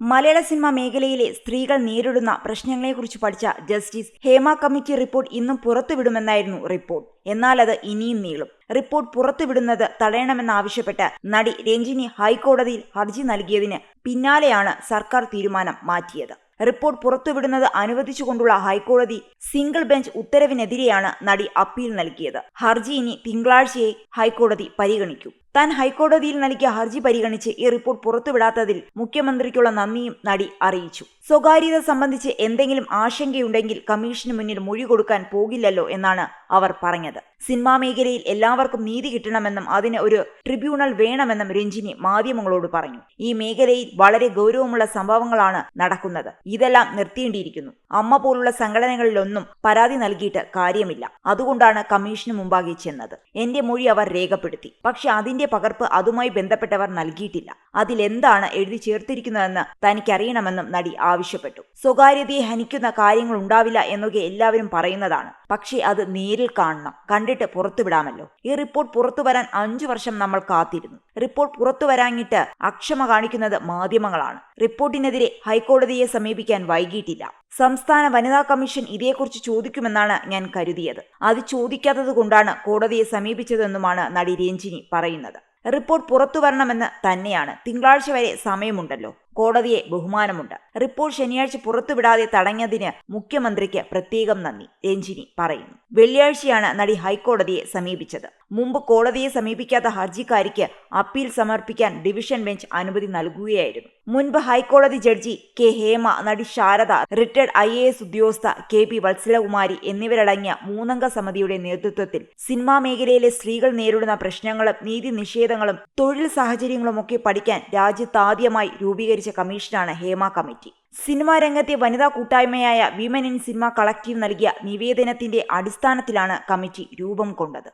മലയാള cinema മേഖലയിലെ സ്ത്രീകൾ നേരിടുന്ന പ്രശ്നങ്ങളെക്കുറിച്ച് പഠിച്ച ജസ്റ്റിസ് ഹേമ കമ്മിറ്റി റിപ്പോർട്ട് ഇന്നും പുറത്തുവിടുമെന്നായിരുന്നു റിപ്പോർട്ട്. എന്നാൽ അത് ഇനിയും നീളും. റിപ്പോർട്ട് പുറത്തുവിടുന്നത് തടയണമെന്നാവശ്യപ്പെട്ട് നടി രഞ്ജിനി ഹൈക്കോടതിയിൽ ഹർജി നൽകിയതിന് പിന്നാലെയാണ് സർക്കാർ തീരുമാനം മാറ്റിയത്. റിപ്പോർട്ട് പുറത്തുവിടുന്നത് അനുവദിച്ചുകൊണ്ടുള്ള ഹൈക്കോടതി സിംഗിൾ ബെഞ്ച് ഉത്തരവിനെതിരെയാണ് നടി അപ്പീൽ നൽകിയത്. ഹർജി ഇനി തിങ്കളാഴ്ചയെ ഹൈക്കോടതി പരിഗണിക്കും. താൻ ഹൈക്കോടതിയിൽ നൽകിയ ഹർജി പരിഗണിച്ച് ഈ റിപ്പോർട്ട് പുറത്തുവിടാത്തതിൽ മുഖ്യമന്ത്രിക്കുള്ള നന്ദിയും നടി അറിയിച്ചു. സ്വകാര്യത സംബന്ധിച്ച് എന്തെങ്കിലും ആശങ്കയുണ്ടെങ്കിൽ കമ്മീഷന് മുന്നിൽ മൊഴി കൊടുക്കാൻ പോകില്ലല്ലോ എന്നാണ് അവർ പറഞ്ഞത്. സിനിമാ മേഖലയിൽ എല്ലാവർക്കും നീതി കിട്ടണമെന്നും അതിന് ഒരു ട്രിബ്യൂണൽ വേണമെന്നും രഞ്ജിനി മാധ്യമങ്ങളോട് പറഞ്ഞു. ഈ മേഖലയിൽ വളരെ ഗൗരവമുള്ള സംഭവങ്ങളാണ് നടക്കുന്നത്. ഇതെല്ലാം നിർത്തേണ്ടിയിരിക്കുന്നു. അമ്മ പോലുള്ള സംഘടനകളിലൊന്നും പരാതി നൽകിയിട്ട് കാര്യമില്ല. അതുകൊണ്ടാണ് കമ്മീഷന് മുമ്പാകെ ചെന്നത്. എന്റെ മൊഴി അവർ രേഖപ്പെടുത്തി. പക്ഷെ അതിന്റെ പകർപ്പ് അതുമായി ബന്ധപ്പെട്ടവർ നൽകിയിട്ടില്ല. അതിലെന്താണ് എഴുതി ചേർത്തിരിക്കുന്നതെന്ന് തനിക്കറിയണമെന്നും നടി ആവശ്യപ്പെട്ടു. സ്വകാര്യതയെ ഹനിക്കുന്ന കാര്യങ്ങൾ ഉണ്ടാവില്ല എന്നൊക്കെ എല്ലാവരും പറയുന്നതാണ്. പക്ഷേ അത് നേരിൽ കാണണം. കണ്ടിട്ട് പുറത്തുവിടാമല്ലോ. ഈ റിപ്പോർട്ട് പുറത്തു വരാൻ അഞ്ചു വർഷം നമ്മൾ കാത്തിരുന്നു. റിപ്പോർട്ട് പുറത്തു വരാഞ്ഞിട്ട് അക്ഷമ കാണിക്കുന്നത് മാധ്യമങ്ങളാണ്. റിപ്പോർട്ടിനെതിരെ ഹൈക്കോടതിയെ സമീപിക്കാൻ വൈകിയിട്ടില്ല. സംസ്ഥാന വനിതാ കമ്മീഷൻ ഇതേക്കുറിച്ച് ചോദിക്കുമെന്നാണ് ഞാൻ കരുതിയത്. അത് ചോദിക്കാത്തത് കൊണ്ടാണ് കോടതിയെ സമീപിച്ചതെന്നുമാണ് നടി രഞ്ജിനി പറയുന്നത്. റിപ്പോർട്ട് പുറത്തു വരണമെന്ന് തന്നെയാണ്. തിങ്കളാഴ്ച വരെ സമയമുണ്ടല്ലോ. കോടതിയെ ബഹുമാനമുണ്ട്. റിപ്പോർട്ട് ശനിയാഴ്ച പുറത്തുവിടാതെ തടഞ്ഞതിന് മുഖ്യമന്ത്രിക്ക് പ്രത്യേകം നന്ദി രഞ്ജിനി പറയുന്നു. വെള്ളിയാഴ്ചയാണ് നടി ഹൈക്കോടതിയെ സമീപിച്ചത്. മുമ്പ് കോടതിയെ സമീപിക്കാത്ത ഹർജിക്കാരിക്ക് അപ്പീൽ സമർപ്പിക്കാൻ ഡിവിഷൻ ബെഞ്ച് അനുമതി നൽകുകയായിരുന്നു. മുൻപ് ഹൈക്കോടതി ജഡ്ജി കെ ഹേമ നടി Sarada retired I A S ഉദ്യോഗസ്ഥ കെ പി വത്സലകുമാരി എന്നിവരടങ്ങിയ മൂന്നംഗ സമിതിയുടെ നേതൃത്വത്തിൽ സിനിമാ മേഖലയിലെ സ്ത്രീകൾ നേരിടുന്ന പ്രശ്നങ്ങളും നീതി നിഷേധങ്ങളും തൊഴിൽ സാഹചര്യങ്ങളുമൊക്കെ പഠിക്കാൻ രാജ്യത്താദ്യമായി രൂപീകരിച്ച കമ്മീഷനാണ് ഹേമ കമ്മിറ്റി. സിനിമാ രംഗത്തെ വനിതാ കൂട്ടായ്മയായ വിമൻ ഇൻ സിനിമ കളക്റ്റീവ് നൽകിയ നിവേദനത്തിന്റെ അടിസ്ഥാനത്തിലാണ് കമ്മിറ്റി രൂപം കൊണ്ടത്.